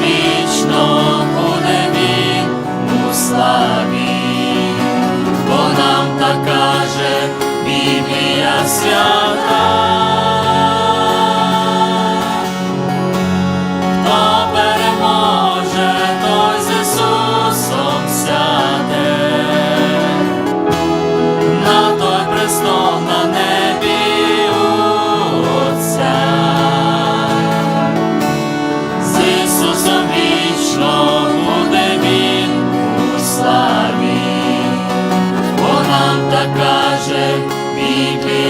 вічно буде він у славі, бо нам так каже Біблія свята.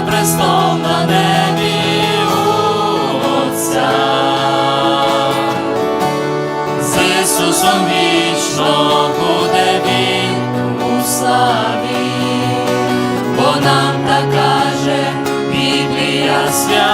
над престолом на небі Отця. З Ісусом вічно буде Він у славі, бо нам так каже Біблія свята.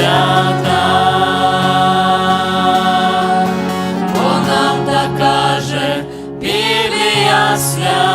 свята, бо нам так каже Біблія свята.